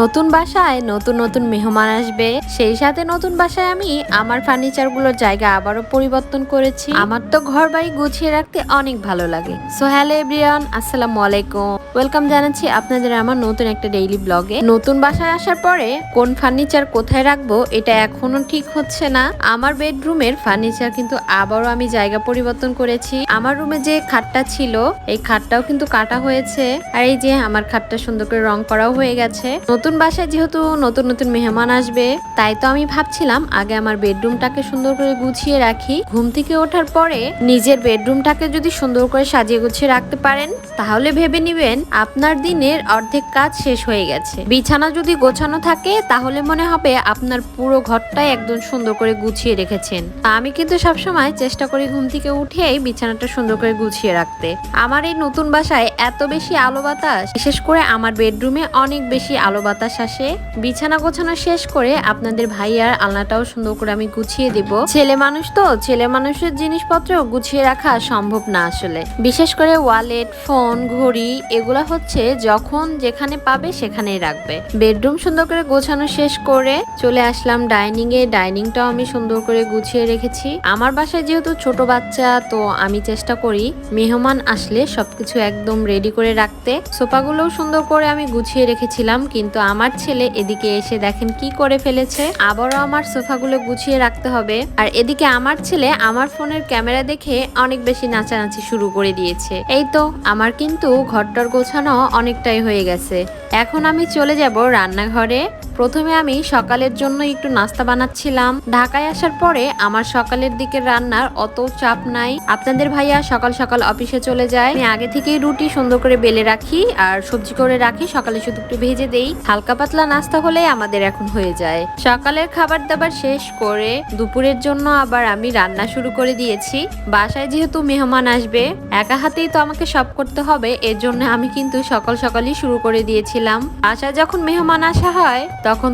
নতুন বাসায় নতুন নতুন মেহমান আসবে। সেই সাথে নতুন বাসায় আমি আমার ফার্নিচারগুলোর জায়গা আবারও পরিবর্তন করেছি। আমার তো ঘর বাড়ি গুছিয়ে রাখতে অনেক ভালো লাগে। সো হ্যালো এভরিওয়ান আসসালামু আলাইকুম। ওয়েলকাম জানাচ্ছি আপনাদের আমার নতুন একটা ডেইলি ব্লগে নতুন বাসায় আসার পরে কোন ফার্নিচার কোথায় রাখব এটা এখনও ঠিক হচ্ছে না। আমার বেডরুমের ফার্নিচার কিন্তু আবারও আমি জায়গা পরিবর্তন করেছি। আমার রুমে যে খাটটা ছিল, এই খাটটাও কিন্তু কাটা হয়েছে। আর এই যে আমার খাটটা সুন্দর করে রং করাও হয়ে গেছে। নতুন বাসায় যেহেতু নতুন নতুন মেহমান আসবে, তাই তো আমি ভাবছিলাম আগে আমার বেডরুমটাকে সুন্দর করে গুছিয়ে রাখি। ঘুম থেকে ওঠার পরে নিজের বেডরুমটাকে যদি সুন্দর করে সাজিয়ে গুছিয়ে রাখতে পারেন, তাহলে ভেবে নিবেন আপনার দিনের অর্ধেক কাজ শেষ হয়ে গেছে। বিছানা যদি গোছানো থাকে, তাহলে মনে হবে আপনার পুরো ঘরটাই একদম সুন্দর করে গুছিয়ে রেখেছেন। আমি কিন্তু সবসময় চেষ্টা করি ঘুম থেকে উঠেই বিছানাটা সুন্দর করে গুছিয়ে রাখতে। আমার এই নতুন বাসায় এত বেশি আলো বাতাস, বিশেষ করে আমার বেডরুমে অনেক বেশি আলো বাতাস আসে। বিছানা গোছানো শেষ করে আপনাদের ভাইয়ার আলনাটাও সুন্দর করে আমি গুছিয়ে দিব। ছেলে মানুষ তো, ছেলে মানুষের জিনিসপত্র গুছিয়ে রাখা সম্ভব না আসলে। বিশেষ করে ওয়ালেট, ফোন, ঘড়ি, এগুলা হচ্ছে যখন যেখানে পাবে সেখানেই রাখবে। বেডরুম সুন্দর করে গোছানো শেষ করে চলে আসলাম ডাইনিং এ ডাইনিংটাও আমি সুন্দর করে গুছিয়ে রেখেছি। আমার বাসায় যেহেতু ছোট বাচ্চা, তো আমি চেষ্টা করি মেহমান আসলে সবকিছু একদম রেডি করে রাখতে। সোফাগুলোও সুন্দর করে আমি গুছিয়ে রেখেছিলাম, কিন্তু আমার ছেলে এদিকে এসে দেখেন কি করে ফেলেছে। আবারও আমার সোফাগুলো গুছিয়ে রাখতে হবে। আর এদিকে আমার ছেলে আমার ফোনের ক্যামেরা দেখে অনেক বেশি নাচানাচি শুরু করে দিয়েছে। এই তো, আমার কিন্তু ঘরটার গোছানো অনেকটাই হয়ে গেছে। এখন আমি চলে যাব রান্নাঘরে। প্রথমে আমি সকালের জন্য একটু নাস্তা বানাচ্ছিলাম। ঢাকায় আসার পরে আমার সকালের দিকের রান্নার অত চাপ নাই। আপনাদের ভাইয়া সকাল সকাল অফিসে চলে যায়। আমি আগে থেকেই রুটি সুন্দর করে বেলে রাখি আর সবজি করে রাখি, সকালে শুধু একটু ভেজে দেই। হালকা পাতলা নাস্তা হলে আমাদের এখন হয়ে যায়। সকালের খাবার দাবার শেষ করে দুপুরের জন্য আবার আমি রান্না শুরু করে দিয়েছি। বাসায় যেহেতু মেহমান আসবে, একা হাতেই তো আমাকে সব করতে হবে, এর জন্য আমি কিন্তু সকাল সকালই শুরু করে দিয়েছিলাম। বাসায় যখন মেহমান আসা হয়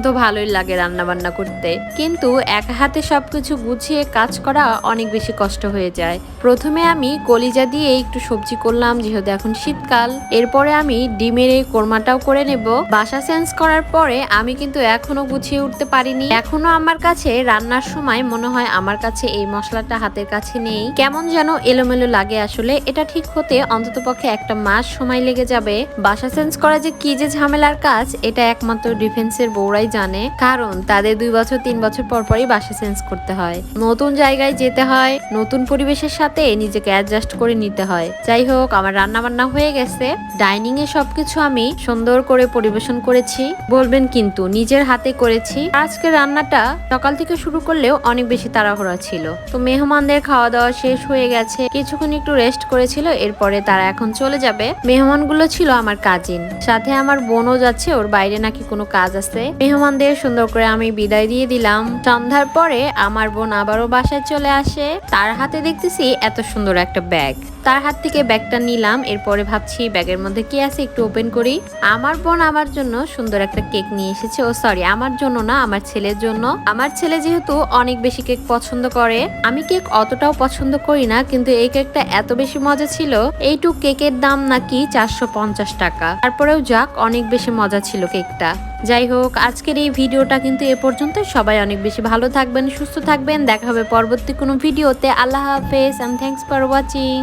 তো ভালোই লাগে রান্না বান্না করতে। কিন্তু এক হাতে সবকিছু গুছিয়ে কাজ করা অনেক বেশি কষ্ট হয়ে যায়। প্রথমে আমি কলিজা দিয়ে একটু সবজি করলাম, যেহেতু এখন শীতকাল। এরপরে আমি ডিমের এই কোরমাটাও করে নেব। বাসা চেঞ্জ করার পরে আমি কিন্তু এখনও গুছিয়ে উঠতে পারিনি। এখনও আমার কাছে রান্নার সময় মনে হয় আমার কাছে এই মশলাটা হাতের কাছে নেই। কেমন যেন এলোমেলো লাগে আসলে। এটা ঠিক হতে অন্তত পক্ষে একটা মাস সময় লেগে যাবে। বাসা চেঞ্জ করা যে কি যে ঝামেলার কাজ, এটা একমাত্র ডিফেন্সের বউরাই জানে, কারণ তাদের দুই বছর, তিন বছর পর পরই বাসা চেঞ্জ করতে হয়। নতুন জায়গায় যেতে হয়, নতুন পরিবেশের সাথে নিজেকে অ্যাডজাস্ট করে নিতে হয়। যাই হোক, আমার রান্না বান্না হয়ে গেছে। ডাইনিং এ সবকিছু আমি সুন্দর করে পরিবেশন করেছি। বলবেন কিন্তু, নিজের হাতে করেছি। আজকে রান্নাটা সকাল থেকে শুরু করলেও অনেক বেশি তাড়াহুড়া ছিল। তো মেহমানদের খাওয়া দাওয়া শেষ হয়ে গেছে। কিছুক্ষণ একটু রেস্ট করেছিল, এরপরে তারা এখন চলে যাবে। মেহমানগুলো ছিল আমার কাজিন সাথে আমার বোনও যাচ্ছে, ওর বাইরে নাকি কোনো কাজ আছে। মেহমানদের সুন্দর করে আমি বিদায় দিয়ে দিলাম। সন্ধ্যার পরে আমার বোন আবারও বাসায় চলে আসে। তার হাতে দেখতেছি এত সুন্দর একটা ব্যাগ। তার হাত থেকে ব্যাগটা নিলাম, এরপরে ভাবছি ব্যাগের মধ্যে কি আছে একটু ওপেন করি। আমার বোন আমার জন্য সুন্দর একটা কেক নিয়ে এসেছে। ও সরি আমার জন্য না, আমার ছেলের জন্য। আমার ছেলে যেহেতু অনেক বেশি কেক পছন্দ করে, আমি কেক অতটাও পছন্দ করি না, কিন্তু এই কেকটা এত বেশি মজা ছিল, এইটুক কেকের দাম নাকি চারশো পঞ্চাশ টাকা। তারপরেও যাক, অনেক বেশি মজা ছিল কেকটা। যাই হোক, আজকের এই ভিডিওটা কিন্তু এ পর্যন্ত। সবাই অনেক বেশি ভালো থাকবেন, সুস্থ থাকবেন। দেখা হবে পরবর্তী কোনো ভিডিওতে। আল্লাহ হাফেজ অ্যান্ড থ্যাংকস ফর ওয়াচিং